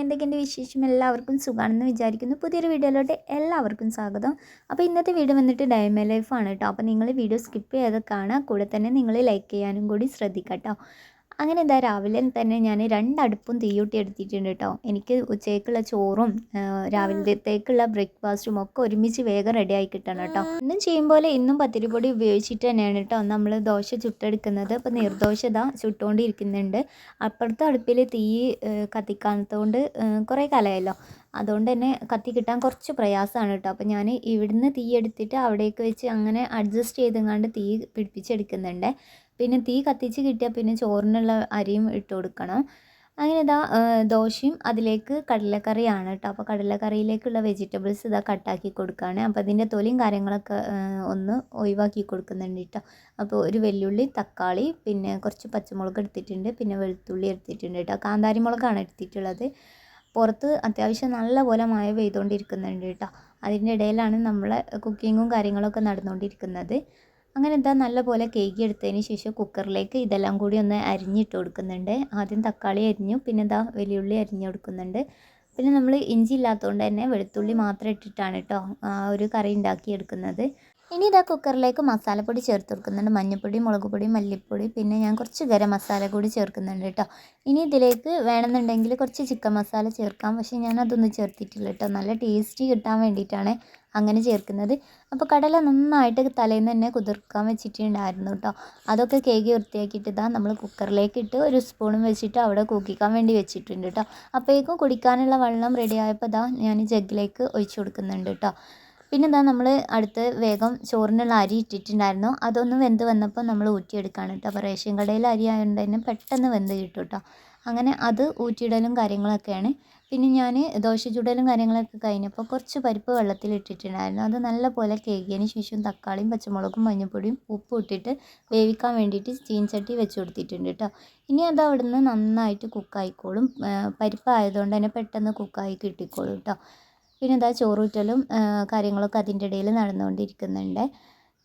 എന്തൊക്കെയുണ്ട് വിശേഷം? എല്ലാവർക്കും സുഖമാണെന്ന് വിചാരിക്കുന്നു. പുതിയൊരു വീഡിയോയിലോട്ട് എല്ലാവർക്കും സ്വാഗതം. അപ്പോൾ ഇന്നത്തെ വീഡിയോ വന്നിട്ട് ഡയമ ലൈഫാണ് കേട്ടോ. അപ്പോൾ നിങ്ങൾ വീഡിയോ സ്കിപ്പ് ചെയ്ത് കാണുക. കൂടെ തന്നെ നിങ്ങൾ ലൈക്ക് ചെയ്യാനും കൂടി ശ്രദ്ധിക്കുക കേട്ടോ. അങ്ങനെ എന്താ രാവിലെ തന്നെ ഞാൻ രണ്ടടുപ്പും തീയൂട്ടി എടുത്തിട്ടുണ്ട് കേട്ടോ. എനിക്ക് ഉച്ചയ്ക്കുള്ള ചോറും രാവിലത്തേക്കുള്ള ബ്രേക്ക്ഫാസ്റ്റും ഒക്കെ ഒരുമിച്ച് വേഗം റെഡി ആയി കിട്ടണം കേട്ടോ. ഇന്നും ചെയ്യും പോലെ ഇന്നും പത്തിരിപ്പൊടി ഉപയോഗിച്ചിട്ട് തന്നെയാണ് കേട്ടോ നമ്മൾ ദോശ ചുട്ടെടുക്കുന്നത്. അപ്പോൾ നിർദോശ ഇതാ ചുട്ടുകൊണ്ടിരിക്കുന്നുണ്ട് അപ്പുറത്തെ അടുപ്പിൽ തീ കത്തിക്കാത്തതുകൊണ്ട് കുറേ കാലമായല്ലോ അതുകൊണ്ട് തന്നെ കത്തി കിട്ടാൻ കുറച്ച് പ്രയാസമാണ് കേട്ടോ. അപ്പോൾ ഞാൻ ഇവിടുന്ന് തീ എടുത്തിട്ട് അവിടേക്ക് വെച്ച് അങ്ങനെ അഡ്ജസ്റ്റ് ചെയ്തെങ്ങാണ്ട് തീ പിടിപ്പിച്ചെടുക്കുന്നുണ്ട്. പിന്നെ തീ കത്തിച്ച് കിട്ടിയാൽ പിന്നെ ചോറിനുള്ള അരിയും ഇട്ട് കൊടുക്കണം. അങ്ങനെ ഇതാ ദോശയും അതിലേക്ക് കടലക്കറിയാണ് കേട്ടോ അപ്പോൾ കടലക്കറിയിലേക്കുള്ള വെജിറ്റബിൾസ് ഇതാ കട്ടാക്കി കൊടുക്കുകയാണ് അപ്പോൾ അതിന്റെ തൊലിയും കാര്യങ്ങളൊക്കെ ഒന്ന് ഒഴിവാക്കി കൊടുക്കുന്നുണ്ട് കേട്ടോ അപ്പോൾ ഒരു വെല്ലുള്ളി തക്കാളി പിന്നെ കുറച്ച് പച്ചമുളക് എടുത്തിട്ടുണ്ട്. പിന്നെ വെളുത്തുള്ളി എടുത്തിട്ടുണ്ട് കേട്ടോ കാന്താരി മുളകാണ് എടുത്തിട്ടുള്ളത്. പുറത്ത് അത്യാവശ്യം നല്ല പോലെ മഴ പെയ്തുകൊണ്ടിരിക്കുന്നുണ്ട് കേട്ടോ അതിന്റെ ഇടയിലാണ് നമ്മളെ കുക്കിങ്ങും കാര്യങ്ങളൊക്കെ നടന്നുകൊണ്ടിരിക്കുന്നത് അങ്ങനെ എന്താ നല്ല പോലെ കേക്ക് എടുത്തതിന് ശേഷം കുക്കറിലേക്ക് ഇതെല്ലാം കൂടി ഒന്ന് അരിഞ്ഞിട്ട് കൊടുക്കുന്നുണ്ട്. ആദ്യം തക്കാളി അരിഞ്ഞു പിന്നെ എന്താ വലിയുള്ളി അരിഞ്ഞു കൊടുക്കുന്നുണ്ട്. പിന്നെ നമ്മൾ ഇഞ്ചി ഇല്ലാത്തതുകൊണ്ട് തന്നെ വെളുത്തുള്ളി മാത്രം ഇട്ടിട്ടാണ് കേട്ടോ ആ ഒരു കറി ഉണ്ടാക്കിയെടുക്കുന്നത്. ഇനി ഇതാ കുക്കറിലേക്ക് മസാലപ്പൊടി ചേർത്ത് കൊടുക്കുന്നുണ്ട്. മഞ്ഞൾപ്പൊടി മുളക് പൊടി മല്ലിപ്പൊടി പിന്നെ ഞാൻ കുറച്ച് ഗരം മസാല കൂടി ചേർക്കുന്നുണ്ട് കേട്ടോ. ഇനി ഇതിലേക്ക് വേണമെന്നുണ്ടെങ്കിൽ കുറച്ച് ചിക്കൻ മസാല ചേർക്കാം. പക്ഷേ ഞാൻ അതൊന്നും ചേർത്തിട്ടില്ല കേട്ടോ. നല്ല ടേസ്റ്റി കിട്ടാൻ വേണ്ടിയിട്ടാണ് അങ്ങനെ ചേർക്കുന്നത്. അപ്പോൾ കടല നന്നായിട്ട് തലേന്ന് തന്നെ കുതിർക്കാൻ വെച്ചിട്ടുണ്ടായിരുന്നു കേട്ടോ. അതൊക്കെ കേക്ക് വൃത്തിയാക്കിയിട്ട് ഇതാ നമ്മൾ കുക്കറിലേക്ക് ഇട്ട് ഒരു സ്പൂണും വെച്ചിട്ട് അവിടെ കൂക്കിക്കാൻ വേണ്ടി വെച്ചിട്ടുണ്ട് കേട്ടോ. അപ്പോഴേക്കും കുടിക്കാനുള്ള വെള്ളം റെഡി ആയപ്പോൾ ഇതാ ഞാൻ ജഗ്ഗിലേക്ക് ഒഴിച്ചു കൊടുക്കുന്നുണ്ട് കേട്ടോ. പിന്നെ ഇതാ നമ്മൾ അടുത്ത് വേഗം ചോറിനുള്ള അരി ഇട്ടിട്ടുണ്ടായിരുന്നു. അതൊന്ന് വെന്ത് വന്നപ്പോൾ നമ്മൾ ഊറ്റിയെടുക്കുകയാണ് കേട്ടോ അപ്പോൾ റേഷൻ കടയിൽ അരി ആയതുകൊണ്ട് തന്നെ പെട്ടെന്ന് വെന്ത് കിട്ടും കേട്ടോ അങ്ങനെ അത് ഊറ്റിയിടലും കാര്യങ്ങളൊക്കെയാണ്. പിന്നെ ഞാൻ ദോശ ചുടലും കാര്യങ്ങളൊക്കെ കഴിഞ്ഞപ്പോൾ കുറച്ച് പരിപ്പ് വെള്ളത്തിൽ ഇട്ടിട്ടുണ്ടായിരുന്നു. അത് നല്ലപോലെ കേകിയതിന് ശേഷം തക്കാളിയും പച്ചമുളകും മഞ്ഞൾപ്പൊടിയും ഉപ്പും ഇട്ടിട്ട് വേവിക്കാൻ വേണ്ടിയിട്ട് ചീൻചട്ടി വെച്ച് കൊടുത്തിട്ടുണ്ട് കേട്ടോ ഇനി അത് അവിടുന്ന് നന്നായിട്ട് കുക്കായിക്കോളും പരിപ്പ് ആയതുകൊണ്ട് തന്നെ പെട്ടെന്ന് കുക്കായി കിട്ടിക്കോളും കേട്ടോ പിന്നെ എന്താ ചോറൂറ്റലും കാര്യങ്ങളൊക്കെ അതിന്റെ ഇടയിൽ നടന്നുകൊണ്ടിരിക്കുന്നുണ്ട്.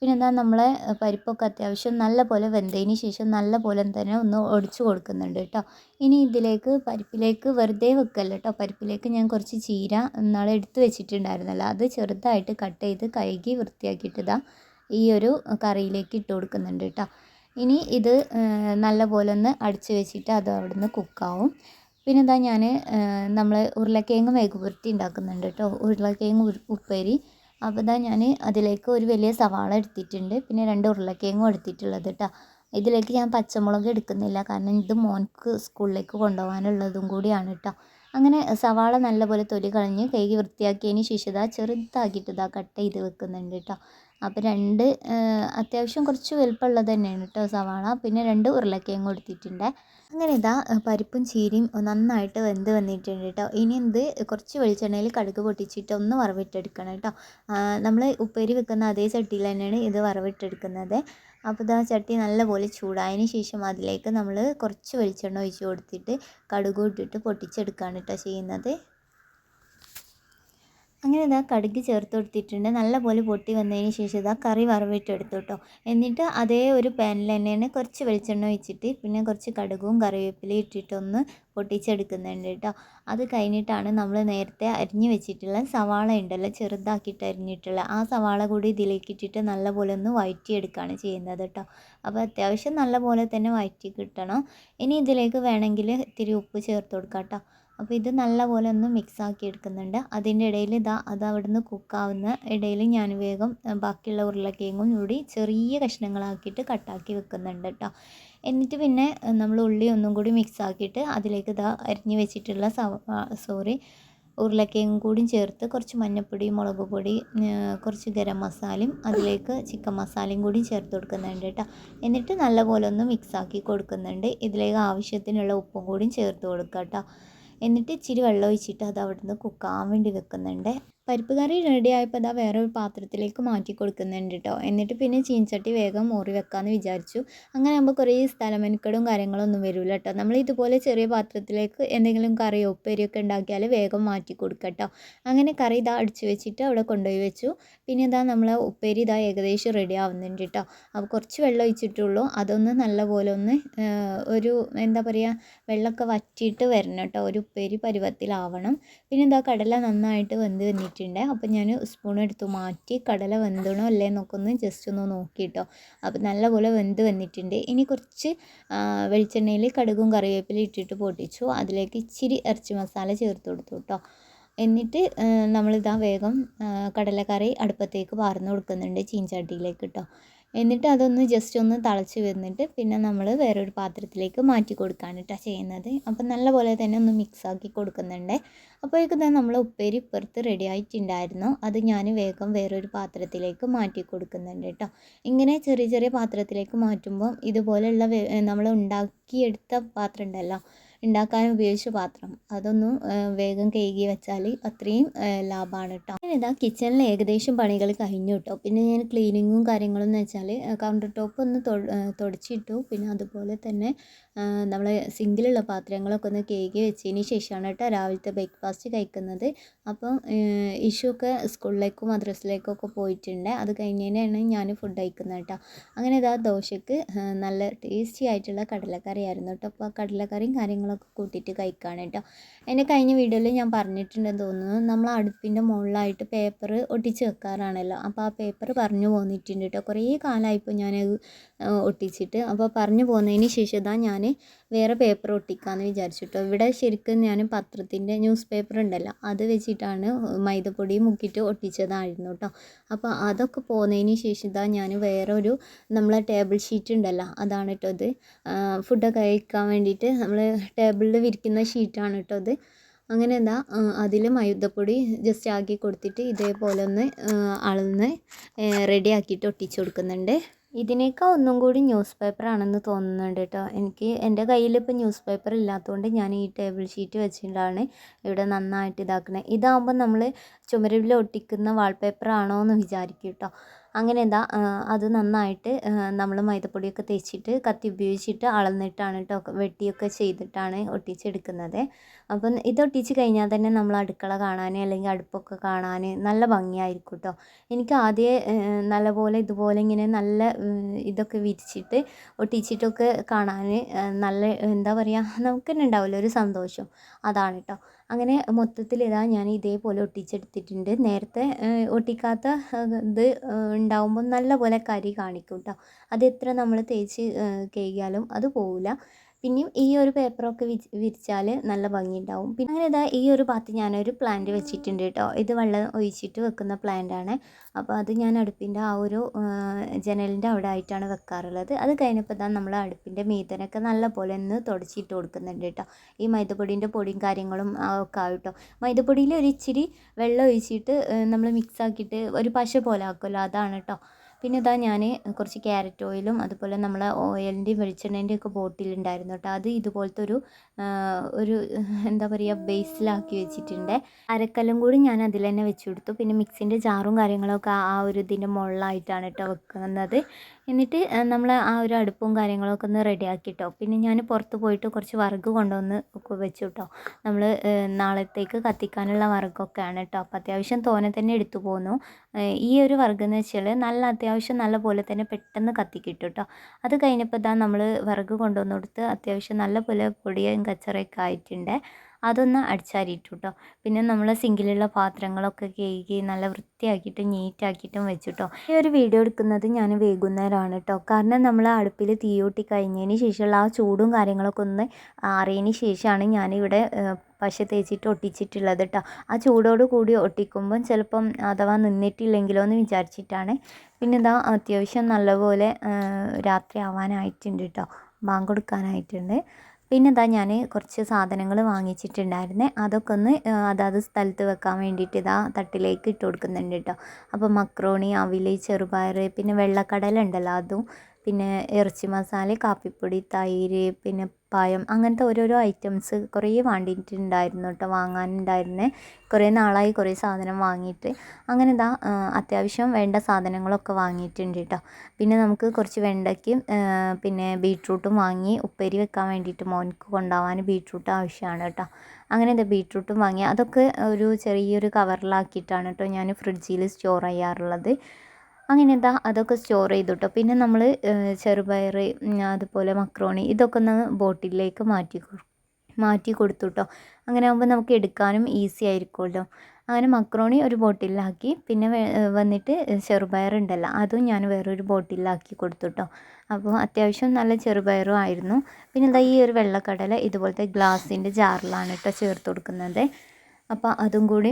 പിന്നെ എന്താ നമ്മളെ പരിപ്പൊക്കെ അത്യാവശ്യം നല്ല പോലെ വെന്തതിന് ശേഷം നല്ല പോലെ തന്നെ ഒന്ന് ഒടിച്ചു കൊടുക്കുന്നുണ്ട് കേട്ടോ. ഇനി ഇതിലേക്ക് പരിപ്പിലേക്ക് വെറുതെ വെക്കല്ല കേട്ടോ. പരിപ്പിലേക്ക് ഞാൻ കുറച്ച് ചീര നാളെ എടുത്ത് വെച്ചിട്ടുണ്ടായിരുന്നല്ലോ. അത് ചെറുതായിട്ട് കട്ട് ചെയ്ത് കഴുകി വൃത്തിയാക്കിയിട്ട് ഇതാ ഈ ഒരു കറിയിലേക്ക് ഇട്ട് കൊടുക്കുന്നുണ്ട് കേട്ടോ. ഇനി ഇത് നല്ല പോലെ ഒന്ന് അടിച്ച് വെച്ചിട്ട് അത് അവിടുന്ന് കുക്കാവും. പിന്നെ ഇതാ ഞാൻ നമ്മൾ ഉരുളക്കിഴങ്ങ് മെഴുകുപുരട്ടി ഉണ്ടാക്കുന്നുണ്ട് കേട്ടോ ഉരുളക്കിഴങ്ങ് ഉപ്പേരി. അപ്പോൾ ഇതാ ഞാൻ അതിലേക്ക് ഒരു വലിയ സവാള എടുത്തിട്ടുണ്ട്. പിന്നെ രണ്ട് ഉരുളക്കിഴങ്ങും എടുത്തിട്ടുള്ളത് കേട്ടോ ഇതിലേക്ക് ഞാൻ പച്ചമുളക് എടുക്കുന്നില്ല. കാരണം ഇത് മോൻക്ക് സ്കൂളിലേക്ക് കൊണ്ടുപോകാനുള്ളതും കൂടിയാണ് കേട്ടോ അങ്ങനെ സവാള നല്ലപോലെ തൊലി കളഞ്ഞ് കഴുകി വൃത്തിയാക്കിയതിന് ശേഷം ഇതാ ചെറുതാക്കിയിട്ട് ഇതാ കട്ട് ചെയ്ത് വെക്കുന്നുണ്ട് കേട്ടോ അപ്പോൾ രണ്ട് അത്യാവശ്യം കുറച്ച് വലുപ്പമുള്ളത് തന്നെയാണ് കേട്ടോ സവാള. പിന്നെ രണ്ട് ഉരുളക്കിഴങ്ങ് എടുത്തിട്ടുണ്ട് അങ്ങനെ ഇതാ പരിപ്പും ചീരയും നന്നായിട്ട് വെന്ത് വന്നിട്ടുണ്ട് കേട്ടോ. ഇനി എന്ത് കുറച്ച് വെളിച്ചെണ്ണയിൽ കടുക് പൊട്ടിച്ചിട്ട് ഒന്ന് വറവിട്ടെടുക്കണം കേട്ടോ. നമ്മൾ ഉപ്പേരി വെക്കുന്ന അതേ ചട്ടിയിൽ തന്നെയാണ് ഇത് വറവിട്ടെടുക്കുന്നത്. അപ്പോൾ ഇതാ ചട്ടി നല്ലപോലെ ചൂടായതിന് ശേഷം അതിലേക്ക് നമ്മൾ കുറച്ച് വെളിച്ചെണ്ണ ഒഴിച്ച് കൊടുത്തിട്ട് കടുക് ഇട്ടിട്ട് പൊട്ടിച്ചെടുക്കുകയാണ് കേട്ടോ ചെയ്യുന്നത്. അങ്ങനെ ഇതാ കടുക് ചേർത്ത് കൊടുത്തിട്ടുണ്ട്. നല്ലപോലെ പൊട്ടി വന്നതിന് ശേഷം ഇതാ കറി വറവിട്ടെടുത്തു കേട്ടോ. എന്നിട്ട് അതേ ഒരു പാനിൽ തന്നെയാണ് കുറച്ച് വെളിച്ചെണ്ണ ഒഴിച്ചിട്ട് പിന്നെ കുറച്ച് കടുകും കറിവേപ്പിലയും ഇട്ടിട്ടൊന്ന് പൊട്ടിച്ചെടുക്കുന്നുണ്ട് കേട്ടോ. അത് കഴിഞ്ഞിട്ടാണ് നമ്മൾ നേരത്തെ അരിഞ്ഞ് വെച്ചിട്ടുള്ള സവാള ഉണ്ടല്ലോ ചെറുതാക്കിയിട്ട് അരിഞ്ഞിട്ടുള്ള. ആ സവാള കൂടി ഇതിലേക്ക് ഇട്ടിട്ട് നല്ലപോലെ ഒന്ന് വഴറ്റിയെടുക്കുകയാണ് ചെയ്യുന്നത് കേട്ടോ. അപ്പോൾ അത്യാവശ്യം നല്ലപോലെ തന്നെ വഴറ്റി കിട്ടണം. ഇനി ഇതിലേക്ക് വേണമെങ്കിൽ ഇത്തിരി ഉപ്പ് ചേർത്ത് കൊടുക്കാം കേട്ടോ. അപ്പോൾ ഇത് നല്ലപോലെ ഒന്ന് മിക്സ് ആക്കി എടുക്കുന്നുണ്ട്. അതിന്റെ ഇടയിൽ ഇതാ അത് അവിടുന്ന് കുക്കാവുന്ന ഇടയിൽ ഞാൻ വേഗം ബാക്കിയുള്ള ഉരുളക്കിഴങ്ങും കൂടി ചെറിയ കഷ്ണങ്ങളാക്കിയിട്ട് കട്ടാക്കി വെക്കുന്നുണ്ട് കേട്ടോ എന്നിട്ട് പിന്നെ നമ്മൾ ഉള്ളി ഒന്നും കൂടി മിക്സ് ആക്കിയിട്ട് അതിലേക്ക് ഇതാ അരിഞ്ഞ് വെച്ചിട്ടുള്ള സോറി ഉരുളക്കിഴങ്ങും കൂടി ചേർത്ത് കുറച്ച് മഞ്ഞൾപ്പൊടി മുളക് പൊടി കുറച്ച് ഗരം മസാലയും അതിലേക്ക് ചിക്കൻ മസാലയും കൂടി ചേർത്ത് കൊടുക്കുന്നുണ്ട് കേട്ടോ എന്നിട്ട് നല്ലപോലെ ഒന്ന് മിക്സ് ആക്കി കൊടുക്കുന്നുണ്ട്. ഇതിലേക്ക് ആവശ്യത്തിനുള്ള ഉപ്പും കൂടി ചേർത്ത് കൊടുക്കുക കേട്ടോ എന്നിട്ട് ഇച്ചിരി വെള്ളം ഒഴിച്ചിട്ട് അത് അവിടുന്ന് കുക്കാൻ വേണ്ടി വെക്കുന്നുണ്ട്. പരിപ്പ് കറി റെഡി ആയപ്പോൾ അതാ വേറെ ഒരു പാത്രത്തിലേക്ക് മാറ്റി കൊടുക്കുന്നുണ്ട് കേട്ടോ എന്നിട്ട് പിന്നെ ചീൻചട്ടി വേഗം മോറി വെക്കാമെന്ന് വിചാരിച്ചു. അങ്ങനെ ആകുമ്പോൾ കുറേ സ്ഥലമെനക്കടും കാര്യങ്ങളൊന്നും വരില്ല കേട്ടോ നമ്മൾ ഇതുപോലെ ചെറിയ പാത്രത്തിലേക്ക് എന്തെങ്കിലും കറിയോ ഉപ്പേരിയൊക്കെ ഉണ്ടാക്കിയാൽ വേഗം മാറ്റി കൊടുക്കുക കേട്ടോ അങ്ങനെ കറി ഇതാ അടിച്ചു വെച്ചിട്ട് അവിടെ കൊണ്ടുപോയി വെച്ചു. പിന്നെ ഇതാ നമ്മൾ ഉപ്പേരി ഇതാ ഏകദേശം റെഡി ആവുന്നുണ്ട് കേട്ടോ അപ്പോൾ കുറച്ച് വെള്ളം ഒഴിച്ചിട്ടുള്ളൂ. അതൊന്ന് നല്ലപോലെ ഒന്ന് ഒരു എന്താ പറയുക വെള്ളമൊക്കെ വറ്റിയിട്ട് വരണം കേട്ടോ ഒരു ഉപ്പേരി പരുവത്തിലാവണം. പിന്നെ ഇതാ കടല നന്നായിട്ട് വെന്ത് വന്നിട്ടുണ്ട് അപ്പോൾ ഞാൻ സ്പൂൺ എടുത്ത്. മാറ്റി കടല വെന്തണോ അല്ലേ എന്നൊക്കെ ഒന്ന് ജസ്റ്റ് ഒന്ന് നോക്കിയിട്ടോ അപ്പോൾ നല്ലപോലെ വെന്ത് വന്നിട്ടുണ്ട്. ഇനി കുറച്ച് വെളിച്ചെണ്ണയിൽ കടുകും കറിവേപ്പിലും ഇട്ടിട്ട് പൊട്ടിച്ചു. അതിലേക്ക് ഇച്ചിരി ഇറച്ചി മസാല ചേർത്ത് കൊടുത്തു കേട്ടോ എന്നിട്ട് നമ്മളിതാ വേഗം കടലക്കറി അടുപ്പത്തേക്ക് വാർന്ന് കൊടുക്കുന്നുണ്ട് ചീൻചട്ടിയിലേക്ക് കേട്ടോ എന്നിട്ട് അതൊന്ന് ജസ്റ്റ് ഒന്ന് തിളച്ച് വന്നിട്ട് പിന്നെ നമ്മൾ വേറൊരു പാത്രത്തിലേക്ക് മാറ്റി കൊടുക്കുകയാണ് കേട്ടോ ചെയ്യുന്നത്. അപ്പം നല്ലപോലെ തന്നെ ഒന്ന് മിക്സാക്കി കൊടുക്കുന്നുണ്ട്. അപ്പോഴേക്കും തന്നെ നമ്മൾ ഉപ്പേരി ഇപ്പുറത്ത് റെഡി ആയിട്ടുണ്ടായിരുന്നു. അത് ഞാൻ വേഗം വേറൊരു പാത്രത്തിലേക്ക് മാറ്റി കൊടുക്കുന്നുണ്ട് കേട്ടോ ഇങ്ങനെ ചെറിയ ചെറിയ പാത്രത്തിലേക്ക് മാറ്റുമ്പം ഇതുപോലെയുള്ള നമ്മൾ ഉണ്ടാക്കിയെടുത്ത പാത്രം ഉണ്ടല്ലോ ഉണ്ടാക്കാൻ ഉപയോഗിച്ച പാത്രം. അതൊന്ന് വേഗം കഴുകി വെച്ചാൽ അത്രയും ലാഭമാണ് കേട്ടോ അങ്ങനെ ഇതാ കിച്ചണിൽ ഏകദേശം പണികൾ കഴിഞ്ഞു കേട്ടോ പിന്നെ ഞാൻ ക്ലീനിങ്ങും കാര്യങ്ങളും എന്ന് വെച്ചാൽ കൗണ്ടർ ടോപ്പ് ഒന്ന് തുടച്ചിട്ടു. പിന്നെ അതുപോലെ തന്നെ നമ്മൾ സിങ്കിലുള്ള പാത്രങ്ങളൊക്കെ ഒന്ന് കഴുകി വെച്ചതിന് ശേഷമാണ് കേട്ടോ രാവിലത്തെ ബ്രേക്ക്ഫാസ്റ്റ് കഴിക്കുന്നത്. അപ്പം ഒക്കെ സ്കൂളിലേക്കും മദ്രസിലേക്കൊക്കെ പോയിട്ടുണ്ട്. അത് കഴിഞ്ഞതിനാണ് ഞാൻ ഫുഡ് കഴിക്കുന്നത് കേട്ടോ അങ്ങനെ ഇതാ ദോശക്ക് നല്ല ടേസ്റ്റി ആയിട്ടുള്ള കടലക്കറിയായിരുന്നു കേട്ടോ അപ്പോൾ കടലക്കറിയും കാര്യങ്ങളൊക്കെ കൂട്ടിയിട്ട് കഴിക്കുകയാണ് കേട്ടോ. എന്റെ കഴിഞ്ഞ വീഡിയോയിൽ ഞാൻ പറഞ്ഞിട്ടുണ്ടെന്ന് തോന്നുന്നു. നമ്മൾ അടുപ്പിന്റെ മുകളിലായിട്ട് പേപ്പർ ഒട്ടിച്ച് വെക്കാറാണല്ലോ. അപ്പോൾ ആ പേപ്പർ പറഞ്ഞു പോന്നിട്ടുണ്ട് കേട്ടോ. കുറേ കാലമായിപ്പോൾ ഞാൻ ഒട്ടിച്ചിട്ട്. അപ്പോൾ പറഞ്ഞു പോകുന്നതിന് ശേഷം ഇതാ ഞാൻ വേറെ പേപ്പർ ഒട്ടിക്കാമെന്ന് വിചാരിച്ചിട്ടോ ഇവിടെ ശരിക്കും ഞാൻ പത്രത്തിന്റെ ന്യൂസ് പേപ്പർ ഉണ്ടല്ലോ. അത് വെച്ചിട്ടാണ് മൈദപ്പൊടി മുക്കിയിട്ട് ഒട്ടിച്ചതായിരുന്നു കേട്ടോ. അപ്പോൾ അതൊക്കെ പോകുന്നതിന് ശേഷം ഇതാ ഞാൻ വേറെ ഒരു നമ്മളെ ടേബിൾ ഷീറ്റ് ഉണ്ടല്ലോ. അതാണ് കേട്ടോ ഇത്. ഫുഡൊക്കെ കഴിക്കാൻ വേണ്ടിയിട്ട് നമ്മൾ ടേബിളിൽ വിരിക്കുന്ന ഷീറ്റാണ് കേട്ടോ അത്. അങ്ങനെ എന്താ അതിൽ മൈദപ്പൊടി ജസ്റ്റ് ആക്കി കൊടുത്തിട്ട് ഇതേപോലെ ഒന്ന് അളന്ന് റെഡി ആക്കിയിട്ട് ഒട്ടിച്ചു കൊടുക്കുന്നുണ്ട്. ഇതിനേക്കാൾ ഒന്നും കൂടി ന്യൂസ് പേപ്പർ ആണെന്ന് തോന്നുന്നുണ്ട് കേട്ടോ. എനിക്ക് എന്റെ കയ്യിൽ ഇപ്പോൾ ന്യൂസ് പേപ്പർ ഇല്ലാത്തതുകൊണ്ട് ഞാൻ ഈ ടേബിൾ ഷീറ്റ് വെച്ചിട്ടാണ് ഇവിടെ നന്നായിട്ട് ഇതാക്കുന്നത് ഇതാകുമ്പോൾ നമ്മൾ ചുമരിൽ ഒട്ടിക്കുന്ന വാൾപേപ്പർ ആണോ എന്ന് വിചാരിക്കും കേട്ടോ. അങ്ങനെ എന്താ അത് നന്നായിട്ട് നമ്മൾ മൈദപ്പൊടിയൊക്കെ തേച്ചിട്ട് കത്തി ഉപയോഗിച്ചിട്ട് അളന്നിട്ടാണ് കേട്ടോ വെട്ടിയൊക്കെ ചെയ്തിട്ടാണ് ഒട്ടിച്ചെടുക്കുന്നത്. അപ്പം ഇത് ഒട്ടിച്ച് കഴിഞ്ഞാൽ തന്നെ നമ്മൾ അടുക്കള കാണാൻ അല്ലെങ്കിൽ അടുപ്പൊക്കെ കാണാൻ നല്ല ഭംഗിയായിരിക്കും കേട്ടോ എനിക്ക് ആദ്യമേ നല്ലപോലെ ഇതുപോലെ ഇങ്ങനെ നല്ല ഇതൊക്കെ വിരിച്ചിട്ട് ഒട്ടിച്ചിട്ടൊക്കെ കാണാൻ നല്ല എന്താ പറയുക നമുക്ക് തന്നെ ഉണ്ടാവില്ല ഒരു സന്തോഷം. അതാണ് കേട്ടോ അങ്ങനെ മൊത്തത്തിൽ ഇതാ ഞാൻ ഇതേപോലെ ഒട്ടിച്ചെടുത്തിട്ടുണ്ട്. നേരത്തെ ഒട്ടിക്കാത്ത ഇത് ഉണ്ടാവുമ്പോൾ നല്ലപോലെ കരി കാണിക്കും കേട്ടോ അത് എത്ര നമ്മൾ തേച്ച് കഴുകിയാലും അത് പോവില്ല പിന്നെയും ഈ ഒരു പേപ്പറൊക്കെ വിരിച്ചാൽ നല്ല ഭംഗിയുണ്ടാവും. പിന്നെ അങ്ങനെ ഇതാ ഈ ഒരു ഭാഗത്ത് ഞാനൊരു പ്ലാന്റ് വെച്ചിട്ടുണ്ട് കേട്ടോ ഇത് വെള്ളം ഒഴിച്ചിട്ട് വെക്കുന്ന പ്ലാന്റ് ആണ്. അപ്പോൾ അത് ഞാൻ അടുപ്പിന്റെ ആ ഒരു ജനലിന്റെ അവിടെ ആയിട്ടാണ് വെക്കാറുള്ളത്. അത് കഴിഞ്ഞപ്പോൾ ഇതാ നമ്മൾ അടുപ്പിന്റെ മീതനൊക്കെ നല്ല പോലെ ഒന്ന് തുടച്ചിട്ട് കൊടുക്കുന്നുണ്ട് കേട്ടോ ഈ മൈദപ്പൊടിന്റെ പൊടിയും കാര്യങ്ങളും ഒക്കെ ആയിട്ടോ മൈദപ്പൊടിയിൽ ഒരു ഇച്ചിരി വെള്ളം ഒഴിച്ചിട്ട് നമ്മൾ മിക്സ് ആക്കിയിട്ട് ഒരു പശ പോലെ ആക്കുമല്ലോ അതാണ് കേട്ടോ പിന്നെ ഇതാ ഞാൻ കുറച്ച് ക്യാരറ്റ് ഓയിലും അതുപോലെ നമ്മളെ ഓയിലിന്റെയും വെളിച്ചെണ്ണേന്റെയും ഒക്കെ ബോട്ടിലുണ്ടായിരുന്നു കേട്ടോ. അത് ഇതുപോലത്തെ ഒരു ഒരു എന്താ പറയുക ബേസിലാക്കി വെച്ചിട്ടുണ്ട്. അരക്കല്ലും കൂടി ഞാൻ അതിൽ തന്നെ വെച്ച് കൊടുത്തു. പിന്നെ മിക്സിന്റെ ജാറും കാര്യങ്ങളൊക്കെ ആ ഒരു ഇതിന്റെ മുകളിലായിട്ടാണ് കേട്ടോ വെക്കുന്നത്. എന്നിട്ട് നമ്മൾ ആ ഒരു അടുപ്പും കാര്യങ്ങളൊക്കെ ഒന്ന് റെഡിയാക്കിട്ടോ പിന്നെ ഞാൻ പുറത്ത് പോയിട്ട് കുറച്ച് വറുക് കൊണ്ടുവന്ന് വെച്ചു കേട്ടോ. നമ്മൾ നാളത്തേക്ക് കത്തിക്കാനുള്ള വറുക്കൊക്കെയാണ് കേട്ടോ. അപ്പോൾ അത്യാവശ്യം തോനെ തന്നെ എടുത്തു പോന്നു. ഈ ഒരു വിറക് എന്ന് വെച്ചാൽ നല്ല അത്യാവശ്യം നല്ല പോലെ തന്നെ പെട്ടെന്ന് കത്തിക്കിട്ടും കേട്ടോ അത് കഴിഞ്ഞപ്പോൾ ഇതാ നമ്മൾ വിറക് കൊണ്ടുവന്ന് കൊടുത്ത് അത്യാവശ്യം നല്ല പോലെ പൊടിയും കച്ചറയൊക്കെ ആയിട്ടുണ്ട്. അതൊന്ന് അടിച്ചാരിയിട്ടു കേട്ടോ പിന്നെ നമ്മൾ സിങ്കിലുള്ള പാത്രങ്ങളൊക്കെ കഴുകി നല്ല വൃത്തിയാക്കിയിട്ട് നീറ്റാക്കിയിട്ടും വെച്ചിട്ടോ. ഈ ഒരു വീഡിയോ എടുക്കുന്നത് ഞാൻ വൈകുന്നേരമാണ് കേട്ടോ കാരണം നമ്മൾ അടുപ്പിൽ തീയൂട്ടി കഴിഞ്ഞതിന് ശേഷമുള്ള ആ ചൂടും കാര്യങ്ങളൊക്കെ ഒന്ന് ആറിയതിന് ശേഷമാണ് ഞാനിവിടെ പശ തേച്ചിട്ട് ഒട്ടിച്ചിട്ടുള്ളത് കേട്ടോ ആ ചൂടോട് കൂടി ഒട്ടിക്കുമ്പം ചിലപ്പം അഥവാ നിന്നിട്ടില്ലെങ്കിലോ എന്ന് വിചാരിച്ചിട്ടാണ്. പിന്നെ ഇതാ അത്യാവശ്യം നല്ലപോലെ രാത്രി ആവാനായിട്ടുണ്ട് കേട്ടോ ബാങ്ക് കൊടുക്കാനായിട്ടുണ്ട്. പിന്നെ ഇതാ ഞാൻ കുറച്ച് സാധനങ്ങൾ വാങ്ങിച്ചിട്ടുണ്ടായിരുന്നേ. അതൊക്കെ ഒന്ന് അതാത് സ്ഥലത്ത് വെക്കാൻ വേണ്ടിയിട്ട് ഇതാ തട്ടിലേക്ക് ഇട്ട് കൊടുക്കുന്നുണ്ട് കേട്ടോ അപ്പോൾ മക്രോണി അവിൽ ചെറുപയർ പിന്നെ വെള്ളക്കടല ഉണ്ടല്ലോ അതും പിന്നെ ഇറച്ചി മസാല കാപ്പിപ്പൊടി തൈര് പിന്നെ പായം അങ്ങനത്തെ ഓരോരോ ഐറ്റംസ് കുറേ വേണ്ടിയിട്ടുണ്ടായിരുന്നു കേട്ടോ വാങ്ങാനുണ്ടായിരുന്നേ. കുറേ നാളായി കുറേ സാധനം വാങ്ങിയിട്ട്. അങ്ങനെ ഇതാ അത്യാവശ്യം വേണ്ട സാധനങ്ങളൊക്കെ വാങ്ങിയിട്ടുണ്ട് കേട്ടോ. പിന്നെ നമുക്ക് കുറച്ച് വെണ്ടയ്ക്കും പിന്നെ ബീട്രൂട്ടും വാങ്ങി ഉപ്പേരി വെക്കാൻ വേണ്ടിയിട്ട് മോൻക്ക് കൊണ്ടുപോകാൻ ബീട്രൂട്ട് ആവശ്യമാണ് കേട്ടോ. അങ്ങനെ എന്താ ബീട്രൂട്ടും വാങ്ങി. അതൊക്കെ ഒരു ചെറിയൊരു കവറിലാക്കിയിട്ടാണ് കേട്ടോ ഞാൻ ഫ്രിഡ്ജിൽ സ്റ്റോർ ചെയ്യാറുള്ളത്. അങ്ങനെ എന്താ അതൊക്കെ സ്റ്റോർ ചെയ്തു കേട്ടോ പിന്നെ നമ്മൾ ചെറുപയർ അതുപോലെ മക്രോണി ഇതൊക്കെ ഒന്ന് ബോട്ടിലേക്ക് മാറ്റി മാറ്റി കൊടുത്തു കേട്ടോ അങ്ങനെ ആകുമ്പോൾ നമുക്ക് എടുക്കാനും ഈസി ആയിരിക്കുമല്ലോ. അങ്ങനെ മക്രോണി ഒരു ബോട്ടിലാക്കി പിന്നെ വന്നിട്ട് ചെറുപയർ ഉണ്ടല്ലോ അതും ഞാൻ വേറൊരു ബോട്ടിലാക്കി കൊടുത്തു കേട്ടോ അപ്പോൾ അത്യാവശ്യം നല്ല ചെറുപയറും ആയിരുന്നു. പിന്നെ എന്താ ഈ ഒരു വെള്ളക്കടല ഇതുപോലത്തെ ഗ്ലാസിന്റെ ജാറിലാണ് കേട്ടോ ചേർത്ത് കൊടുക്കുന്നത്. അപ്പോൾ അതും കൂടി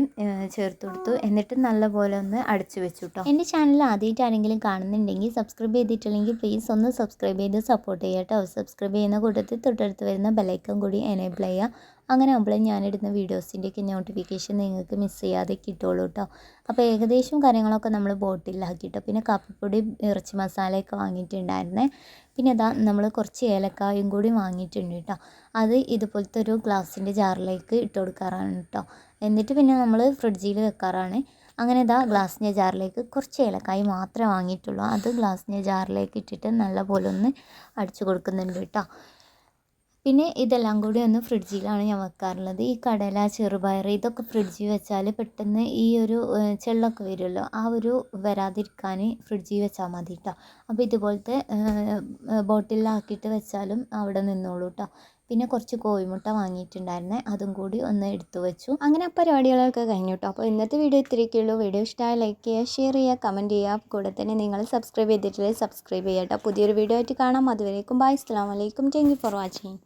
ചേർത്ത് കൊടുത്തു. എന്നിട്ട് നല്ലപോലെ ഒന്ന് അടച്ചു വെച്ചു കേട്ടോ എന്റെ ചാനൽ ആദ്യമായിട്ട് ആരെങ്കിലും കാണുന്നുണ്ടെങ്കിൽ സബ്സ്ക്രൈബ് ചെയ്തിട്ടില്ലെങ്കിൽ പ്ലീസ് ഒന്ന് സബ്സ്ക്രൈബ് ചെയ്ത് സപ്പോർട്ട് ചെയ്യുക കേട്ടോ സബ്സ്ക്രൈബ് ചെയ്യുന്ന കൂട്ടത്തിൽ തൊട്ടടുത്ത് വരുന്ന ബെലൈക്കൺ കൂടി എനേബിൾ ചെയ്യുക. അങ്ങനെ ആകുമ്പോഴേ ഞാനിടുന്ന വീഡിയോസിന്റെയൊക്കെ നോട്ടിഫിക്കേഷൻ നിങ്ങൾക്ക് മിസ് ചെയ്യാതെ കിട്ടുള്ളൂ കേട്ടോ അപ്പോൾ ഏകദേശം കാര്യങ്ങളൊക്കെ നമ്മൾ ബോട്ടിലാക്കി കേട്ടോ പിന്നെ കാപ്പിപ്പൊടി ഇറച്ചി മസാലയൊക്കെ വാങ്ങിയിട്ടുണ്ടായിരുന്നേ. പിന്നെ അതാ നമ്മൾ കുറച്ച് ഏലക്കായും കൂടി വാങ്ങിയിട്ടുണ്ട് കേട്ടോ അത് ഇതുപോലത്തെ ഒരു ഗ്ലാസിന്റെ ജാറിലേക്ക് ഇട്ട് കൊടുക്കാറാണ് കേട്ടോ എന്നിട്ട് പിന്നെ നമ്മൾ ഫ്രിഡ്ജിൽ വെക്കാറാണ്. അങ്ങനെ ഇതാ ഗ്ലാസ്സിന്റെ ജാറിലേക്ക് കുറച്ച് ഏലക്കായി മാത്രമേ വാങ്ങിയിട്ടുള്ളൂ. അത് ഗ്ലാസ്സിന്റെ ജാറിലേക്ക് ഇട്ടിട്ട് നല്ലപോലെ ഒന്ന് അടിച്ചു കൊടുക്കുന്നുണ്ട് കേട്ടോ. പിന്നെ ഇതെല്ലാം കൂടി ഒന്ന് ഫ്രിഡ്ജിലാണ് ഞാൻ വെക്കാറുള്ളത്. ഈ കടല ചെറുപയർ ഇതൊക്കെ ഫ്രിഡ്ജിൽ വെച്ചാൽ പെട്ടെന്ന് ഈ ഒരു ചെള്ളൊക്കെ വരുമല്ലോ. ആ ഒരു വരാതിരിക്കാൻ ഫ്രിഡ്ജിൽ വെച്ചാൽ മതി കേട്ടോ. അപ്പോൾ ഇതുപോലത്തെ ബോട്ടിലാക്കിയിട്ട് വെച്ചാലും അവിടെ നിന്നോളൂ കേട്ടോ. പിന്നെ കുറച്ച് കോഴിമുട്ട വാങ്ങിയിട്ടുണ്ടായിരുന്നേ. അതും കൂടി ഒന്ന് എടുത്തു വെച്ചു. അങ്ങനെ പരിപാടികളൊക്കെ കഴിഞ്ഞു കേട്ടോ അപ്പോൾ ഇന്നത്തെ വീഡിയോ ഇത്രയൊക്കെയുള്ളൂ വീഡിയോ ഇഷ്ടമായി ലൈക്ക് ചെയ്യുക ഷെയർ ചെയ്യുക കമന്റ് ചെയ്യുക. കൂടെ തന്നെ നിങ്ങൾ സബ്സ്ക്രൈബ് ചെയ്തിട്ടില്ലെങ്കിൽ സബ്സ്ക്രൈബ് ചെയ്യുക പുതിയൊരു വീഡിയോ ആയിട്ട് കാണാം. അതുവരേക്കും ബൈ അസ്സാം വലൈക്കും താങ്ക് ഫോർ വാച്ചിങ്